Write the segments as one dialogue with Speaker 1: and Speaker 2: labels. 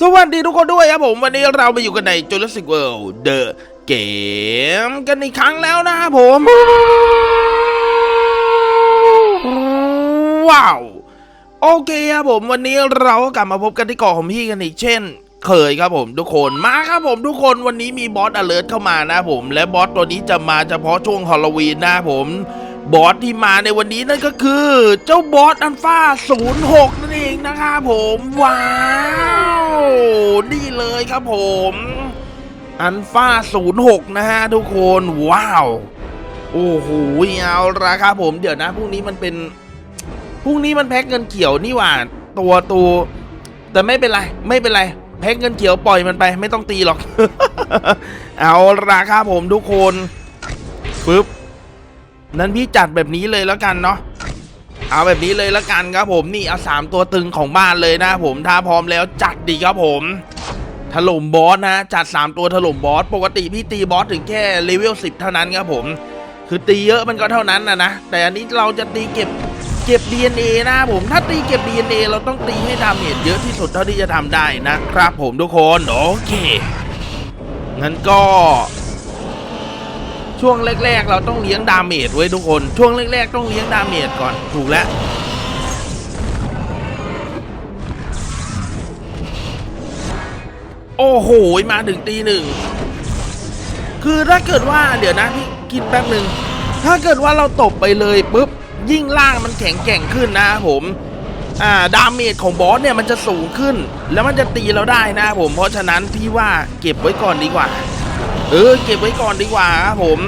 Speaker 1: สวัสดีทุกคนด้วยครับผม วันนี้เราไปอยู่กันใน Jurassic World The Game กันอีกครั้งแล้วนะครับผม ว้าว โอเคครับผมวันนี้เราก็กลับมาพบกันที่เกาะของพี่กันอีกเช่น เคยครับผมทุกคนมาครับผมทุกคนวันนี้มีบอสอเลิร์เข้ามานะครับผม และบอสตัวนี้จะมาเฉพาะช่วงฮอลลวีนนะครับผมบอสที่มาในวันนี้นั่นก็คือ เจ้าบอสอัลฟา06นั่น งนะครับผม ว้าว นี่เลยครับผมอัลฟา06 นะฮะทุกคนว้าว โอ้โหเอาละครับผมเดี๋ยวนะพรุ่งนี้มันเป็นพรุ่งนี้มันแพ็กเงินเขียวนี่หว่า ตัวตัวแต่ไม่เป็นไร ไม่เป็นไร แพ็กเงินเขียวปล่อยมันไป ไม่ต้องตีหรอก เอาละครับผมทุกคนปึ๊บนั้นพี่จัดแบบนี้เลยแล้วกันเนาะ เอาแบบนี้เลยล้วกันครับผมนี่เอาสามตัวตึงของบ้านเลยนะผมถ้าพร้อมแล้วจัดดีครับผมถล่มบอสนะจัด 3 ตัวถล่มบอส ปกติพี่ตีบอสถึงแค่เลเวล10 เท่านั้นครับผม คือตีเยอะมันก็เท่านั้นนะนะ แต่อันนี้เราจะตีเก็บเก็บ DNA นะผม ถ้าตีเก็บ DNA เราต้องตีให้ดาเมจเยอะที่สุดเท่าที่จะทำได้นะครับผมทุกคน โอเค งั้นก็ ช่วงแรก ๆ เราต้องเลี้ยงดาเมจไว้ทุกคน ช่วงแรก ๆ ต้องเลี้ยงดาเมจก่อนถูกแล้วโอ้โห มาถึงตีหนึ่ง คือถ้าเกิดว่าเดี๋ยวนะพี่คิดแป๊บหนึ่ง ถ้าเกิดว่าเราตบไปเลยปุ๊บ ยิ่งล่างมันแข็งแกร่งขึ้นนะครับผม อ่า ดาเมจของบอสเนี่ยมันจะสูงขึ้น แล้วมันจะตีเราได้นะครับผม เพราะฉะนั้นพี่ว่าเก็บไว้ก่อนดีกว่า เออเก็บไว้ก่อนดีกว่าครับผม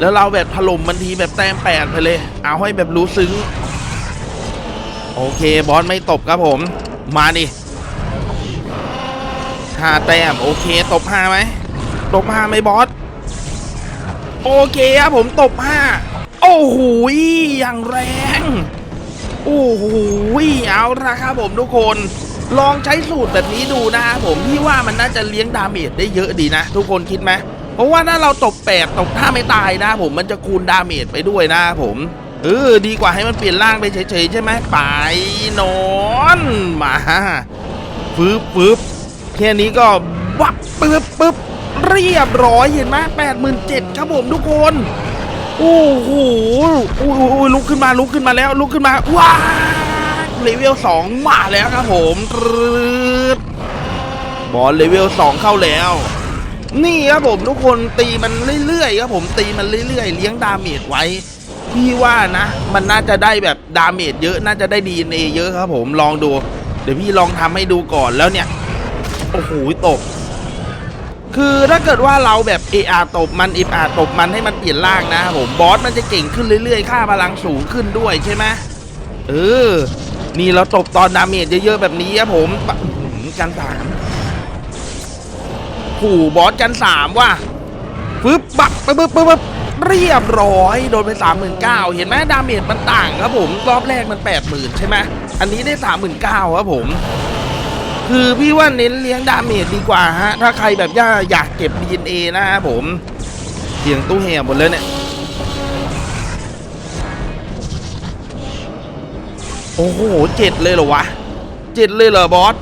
Speaker 1: แล้วเราแบบถล่มมันทีแบบแต้มแปดไปเลย เอาให้แบบรู้ซึ้ง โอเคบอสไม่ตบครับผม มาดิห้าแต้มโอเคตบห้าไหมตบห้าไหมบอส โอเคครับผมตบห้าโอ้โหอย่างแรง โอ้โหเอาละครับผมทุกคนลองใช้สูตรแบบนี้ดูนะครับผมพี่ว่ามันน่าจะเลี้ยงดาเมจได้เยอะดีนะ ทุกคนคิดไหม เพราะว่าถ้าเราตบแปดตบถ้าไม่ตายนะ ผมมันจะคูณดาเมจไปด้วยนะผมเออดีกว่าให้มันเปลี่ยนร่างไปเฉยๆใช่ไหมไปนอนมาฟืบฟืบแค่นี้ก็วับปึ๊บปึ๊บเรียบร้อยเห็นไหมแปดหมื่นเจ็ดครับผมทุกคนโอ้โหโอ้โหลุกขึ้นมาลุกขึ้นมาแล้วลุกขึ้นมาว้าเลเวลสองมาแล้วครับผมรึดบอลเลเวลสองเข้าแล้ว นี่ครับผมทุกคนตีมันเรื่อยๆครับผมตีมันเรื่อยๆ เลี้ยงดาเมจไว้พี่ว่านะ มันน่าจะได้แบบดาเมจเยอะน่าจะได้ดีเอเยอะครับผมลองดู เดี๋ยวพี่ลองทำให้ดูก่อนแล้วเนี่ย โอ้โหตก คือถ้าเกิดว่าเราแบบเออาตบมันเออาตบมันให้มันเปลี่ยนร่างนะครับผมบอสมันจะเก่งขึ้นเรื่อยๆ ค่าพลังสูงขึ้นด้วยใช่ไหมเออ นี่เราตบตอนดาเมจเยอะๆแบบนี้ครับผมหือกันสาม ขู่บอสกันสามว่ะฟึบบักปึ๊บปึ๊บปึ๊บปึ๊บเรียบร้อย โดนไปสามหมื่นเก้าเห็นไหมดาเมจมันต่างครับผม รอบแรกมันแปดหมื่นใช่ไหมอันนี้ได้สามหมื่นเก้าครับผม คือพี่ว่าเน้นเลี้ยงดาเมจดีกว่าฮะ ถ้าใครแบบอยากอยากเก็บ DNA นะครับผมเสียงตู้แห่หมดเลยเนี่ย โอ้โหเจ็ดเลยเหรอวะเจ็ดเลยเหรอบอส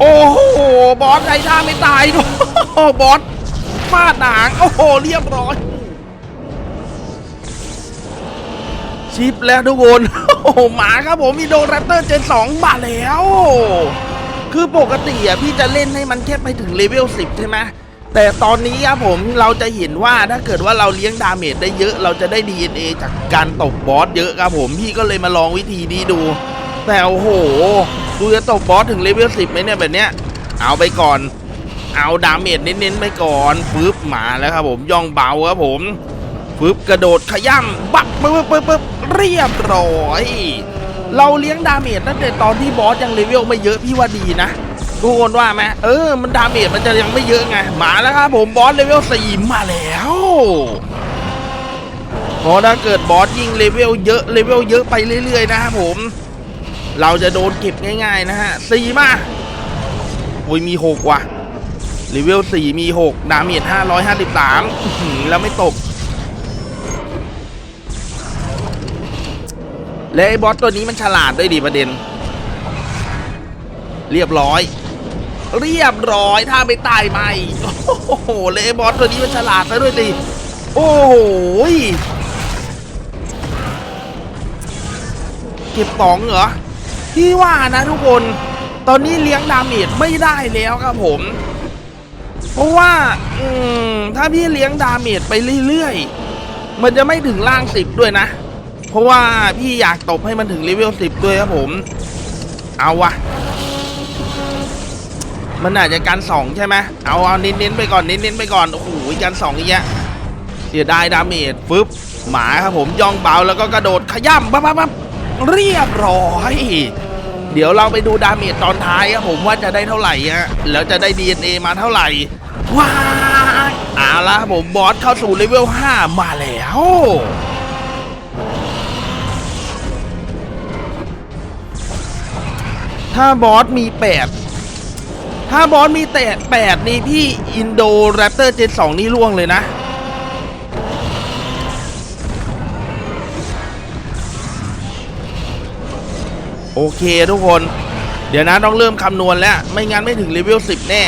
Speaker 1: โอ้โห บอสไอ้ท่าไม่ตายโอ้บอสฟาดหางโอ้โห เรียบร้อย ชิปแล้วทุกคน โอ้โห หมาครับผมมีโดแรปเตอร์เจนสองมาแล้ว คือปกติอะพี่จะเล่นให้มันแค่ไปถึงเลเวล10 ใช่ไหมแต่ตอนนี้ครับผมเราจะเห็นว่าถ้าเกิดว่าเราเลี้ยงดาเมจได้เยอะ เราจะได้ DNA จากการตบบอสเยอะครับผม พี่ก็เลยมาลองวิธีนี้ดู แต่โอ้โหกูจะตบบอสถึงเลเวล10ไหมเนี่ยแบบเนี้ย เอาไปก่อน เอาดาเมจเน้นๆไปก่อนปึ๊บมาแล้วครับผมย่องเบาครับผมปึ๊บกระโดดขย่ำบักปึ๊บปึ๊บปึ๊บเรียบร้อย เราเลี้ยงดาเมจตั้งแต่ตอนที่บอสยังเลเวลไม่เยอะพี่ว่าดีนะทุกคนว่าไหมเออ มันดาเมจมันจะยังไม่เยอะไง มาแล้วครับผมบอสเลเวลสี่มาแล้วพราะถ้าเกิดบอสยิงเลเวลเยอะเลเวลเยอะไปเรื่อยๆนะครับผม เราจะโดนเก็บง่าย ๆ นะฮะสี่มาโอ้ยมีหกว่ะเลเวลสี่มีหกดาเมจห้าร้อยห้าสิบสามแล้วไม่ตก และไอ้บอสตัวนี้มันฉลาดด้วยดิประเด็น เรียบร้อย เรียบร้อยถ้าไม่ตายไหมโอ้โหเลบอสตัวนี้มันฉลาดซะด้วยดิโอ้โหยเก็บสองเหรอ พี่ว่านะทุกคน ตอนนี้เลี้ยงดาเมจไม่ได้แล้วครับผม เพราะว่า อืม ถ้าพี่เลี้ยงดาเมจไปเรื่อยๆ มันจะไม่ถึงล่างสิบด้วยนะ เพราะว่าพี่อยากตบให้มันถึงเลเวลสิบด้วยครับผม เอาวะมันอาจจะการสองใช่ไหมเอาเอาเน้นๆไปก่อนเน้นๆไปก่อน โอ้โหการสองอีกแล้วเสียดายดาเมจฟึบหมาครับผมย่องเบาแล้วก็กระโดดขย้ำปั๊บปั๊บปั๊บ เรียบร้อยเดี๋ยวเราไปดูดาเมจตอนท้ายครับผมว่าจะได้เท่าไหร่ฮะแล้วจะได้ DNA มาเท่าไหร่ว้าเอาละครับผมบอสเข้าสู่เลเวล 5 มาแล้วถ้าบอสมี 8 ถ้าบอสมีแต่8นี่พี่อินโดแรปเตอร์เจน2นี่ล่วงเลยนะ โอเคทุกคน เดี๋ยวนะต้องเริ่มคำนวณแล้ว ไม่งั้นไม่ถึงเลเวล10 แน่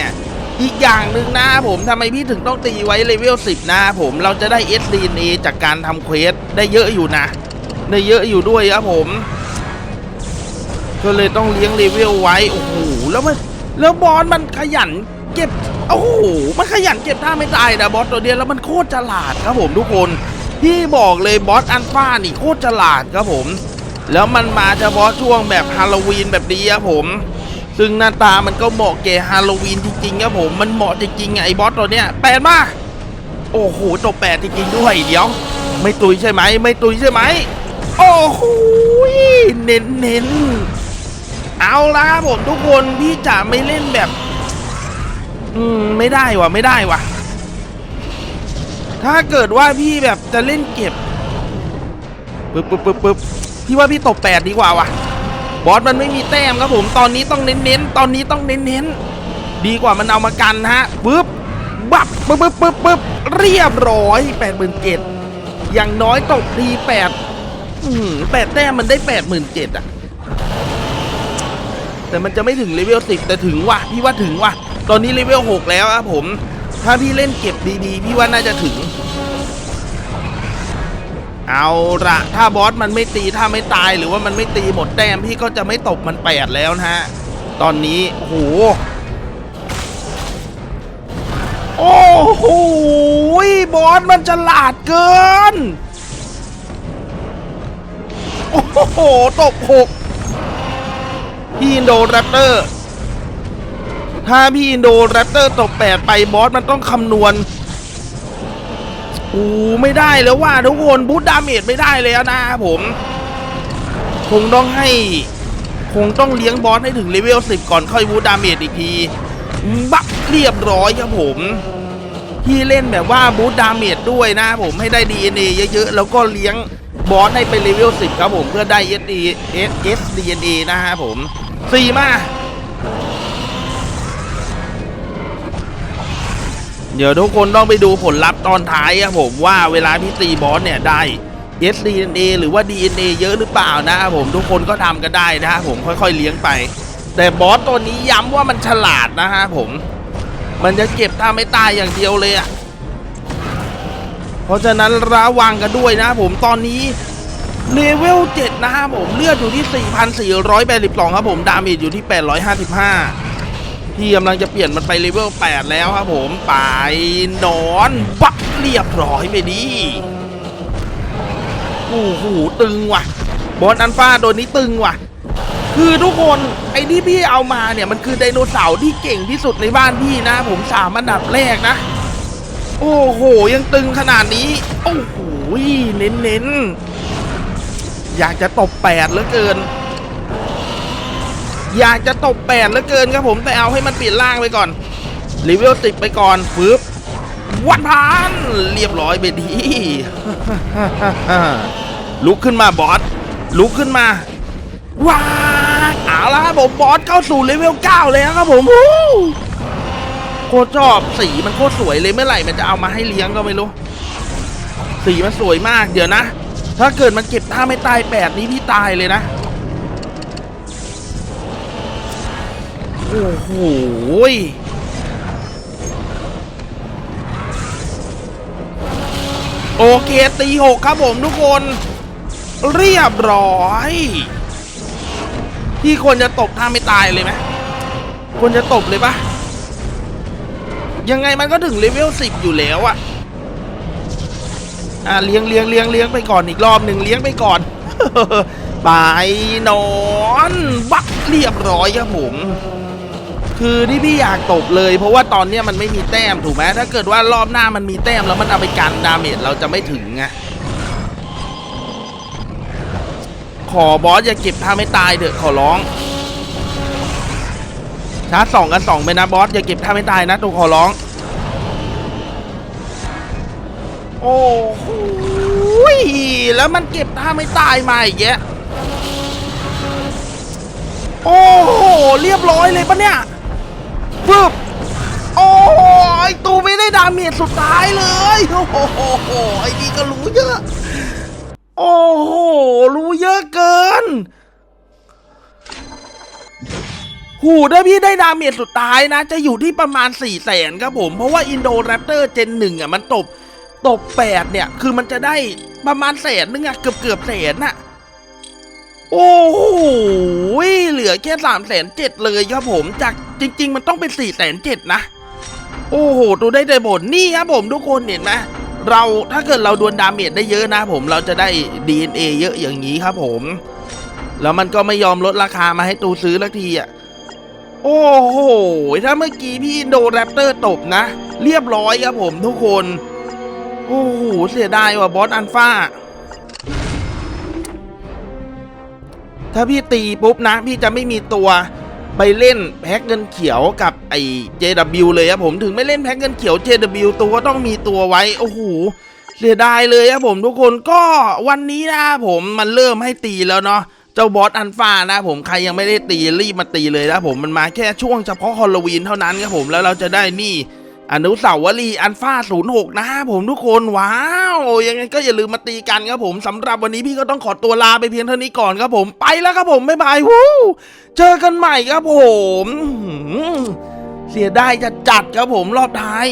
Speaker 1: อีกอย่างหนึ่งนะผมทำไมพี่ถึงต้องตีไว้เลเวล10 นะผมเราจะได้ SDNA จากการทำเควสได้เยอะอยู่นะ ได้เยอะอยู่ด้วยครับผมก็เลยต้องเลี้ยงเลเวลไว้ โอ้โห แล้วมัน แล้วบอสมันขยันเก็บ โอ้โห มันขยันเก็บท่าไม่ตายนะบอสตัวเนี้ยแล้วมันโคตรฉลาดครับผมทุกคน พี่บอกเลยบอสอันฟ้านี่โคตรฉลาดครับผม แล้วมันมาเฉพาะช่วงแบบฮาโลวีนแบบนี้ครับผม ซึ่งหน้าตามันก็เหมาะแก่ฮาโลวีนจริงๆครับผม มันเหมาะจริงๆไงไอ้บอสตัวเนี้ยแปดมา โอ้โหจบแปดจริงๆด้วยเดี๋ยว ไม่ตุยใช่ไหม ไม่ตุยใช่ไหม โอ้โหเน้นเน้นๆเอาละครับผมทุกคนพี่จะไม่เล่นแบบ อืมไม่ได้วะไม่ได้วะถ้าเกิดว่าพี่แบบจะเล่นเก็บปึ๊บปึ๊บปึ๊บปึ๊บ พี่ว่าพี่ตบแปดดีกว่าว่ะ บอสมันไม่มีแต้มครับผม ตอนนี้ต้องเน้นๆ ตอนนี้ต้องเน้นๆ ดีกว่ามันเอามากันฮะปึ๊บ บับปึ๊บปึ๊บปึ๊บปึ๊บเรียบร้อยแปดหมื่นเจ็ดอย่างน้อยตกทีแปดแปดแต้มมันได้แปดหมื่นเจ็ดอะแต่มันจะไม่ถึงเลเวลสิบแต่ถึงว่ะ พี่ว่าถึงว่ะ ตอนนี้เลเวลหกแล้วครับผม ถ้าพี่เล่นเก็บดีๆ พี่ว่าน่าจะถึง เอาละถ้าบอสมันไม่ตีถ้าไม่ตายหรือว่ามันไม่ตีหมดแต้มพี่ก็จะไม่ตบมันแปดแล้วนะฮะ ตอนนี้โอ้โหโอ้โหบอสมันฉลาดเกิน โอ้โหตบหกพี่อินโดแรปเตอร์ ถ้าพี่อินโดแรปเตอร์ตบแปดไปบอสมันต้องคำนวณ อ้ไม่ได้แล้วว่าทุกคนบูทดาเมจไม่ได้แล้วนะครับผม คงต้องให้ คงต้องเลี้ยงบอสให้ถึงเลเวล10ก่อนค่อยบูทดาเมจอีกทีบักเรียบร้อยครับผมที่เล่นแบบว่าบูทดาเมจด้วยนะผมให้ได้ DNA เยอะๆ แล้วก็เลี้ยงบอสให้ไปเลเวล10 ครับผม เพื่อได้ SD S S DNA นะฮะผมสี่มา เดี๋ยวทุกคนต้องไปดูผลลัพธ์ตอนท้ายครับผมว่าเวลาที่ตีบอสเนี่ยได้ SDNA หรือว่า DNA เยอะหรือเปล่านะครับผมทุกคนก็ทำกันได้นะครับผมค่อยๆเลี้ยงไป แต่บอสตัวนี้ย้ำว่ามันฉลาดนะฮะผม มันจะเก็บถ้าไม่ตายอย่างเดียวเลยอะเพราะฉะนั้นระวังกันด้วยนะครับผมตอนนี้เลเวล7นะครับผมเลือดอยู่ที่ 4,482 ครับผม ดาเมจอยู่ที่ 855 พี่กำลังจะเปลี่ยนมันไปเลเวล8แล้วครับผมไปนอนบักเรียบร้อยไปดิโอ้โหตึงว่ะ บอสอันฟ้าตัวนี้ตึงว่ะ คือทุกคนไอ้ที่พี่เอามาเนี่ยมันคือไดโนเสาร์ที่เก่งที่สุดในบ้านพี่นะ ผมสามอันดับแรกนะ โอ้โหยังตึงขนาดนี้โอ้โหเน้นๆอยากจะตบแปดเหลือเกิน อยากจะตบแปดเหลือเกินครับผมแต่เอาให้มันเปลี่ยนร่างไปก่อนรีเวลติดไปก่อนปึ๊บวันพันเรียบร้อยไปดีลุกขึ้นมาบอสลุกขึ้นมาว้าเอาละครับผมบอสเข้าสู่เลเวล9เลยครับผมโคตรชอบสีมันโคตรสวยเลยเมื่อไหร่มันจะเอามาให้เลี้ยงก็ไม่รู้สีมันสวยมากเดี๋ยวนะ ถ้าเกิดมันเก็บท่าไม่ตายแปดนี้พี่ตายเลยนะ โอ้โหโอเคตีหกครับผมทุกคน เรียบร้อยพี่ควรจะตบท่าไม่ตายเลยไหมควรจะตบเลยปะยังไงมันก็ถึงเลเวลสิบอยู่แล้วอะอะเลี้ยงเลี้ยงเลี้ยงเลี้ยงไปก่อนอีกรอบหนึ่งเลี้ยงไปก่อนไปนอน บักเรียบร้อยครับผม คือที่พี่อยากตบเลย เพราะว่าตอนเนี้ยมันไม่มีแต้มถูกไหมถ้าเกิดว่ารอบหน้ามันมีแต้มแล้วมันเอาไปกันดาเมจเราจะไม่ถึงไงขอบอสอย่าเก็บท่าไม่ตายเถอะขอร้องชาร์จสองกันสองไปนะบอสอย่าเก็บท่าไม่ตายนะตัวขอร้อง โอ้โหแล้วมันเก็บท่าไม่ตายมาอีกแยะโอ้โห เรียบร้อยเลยปะเนี่ย ฟึบโอ้ยตูไม่ได้ดาเมจสุดท้ายเลย โอ้โหไอ้นี่ก็รู้เยอะ โอ้โห รู้เยอะเกิน หูถ้าพี่ได้ดาเมจสุดท้ายนะ จะอยู่ที่ประมาณ4ี่แสนครับผม เพราะว่าอินโดแรปเตอร์เจนหนึ่งอะมันตบ ตบแปดเนี่ย คือมันจะได้ประมาณแสนนึงอะเกือบเกือบแสนน่ะ โอ้โหเหลือแค่สามแสนเจ็ดเลยครับผม จากจริง ๆ มันต้องเป็นสี่แสนเจ็ดนะ โอ้โหดูได้แต่บทนี่ครับผมทุกคนเห็นไหมเราถ้าเกิดเราดวลดาเมจได้เยอะนะผมเราจะได้ DNA เยอะอย่างนี้ครับผม แล้วมันก็ไม่ยอมลดราคามาให้ตูซื้อลักทีอะโอ้โห ถ้าเมื่อกี้พี่อินโดแรปเตอร์ตบนะ เรียบร้อยครับผมทุกคน โอ้โห เสียดายว่ะบอสอันฟ้า ถ้าพี่ตีปุ๊บนะ พี่จะไม่มีตัวไปเล่นแพ็กเงินเขียวกับไอ้ JW เลยครับผมถึงไม่เล่นแพ็กเงินเขียว JW ตัวก็ต้องมีตัวไว้ โอ้โหเสียดายเลยครับผมทุกคนก็วันนี้นะผมมันเริ่มให้ตีแล้วเนาะเจ้าบอสอันฟ้านะผมใครยังไม่ได้ตีรีบมาตีเลยนะผมมันมาแค่ช่วงเฉพาะฮอลลวีนเท่านั้นครับผมแล้วเราจะได้นี่ อนุสาวรีย์อันฟ้า06 นะครับผมทุกคนว้าว ยังไงก็อย่าลืมมาตีกันครับผมสำหรับวันนี้พี่ก็ต้องขอตัวลาไปเพียงเท่านี้ก่อนครับผมไปแล้วครับผม บ๊ายบายวู้เจอกันใหม่ครับผม เสียดายจะจัดครับผมรอบท้าย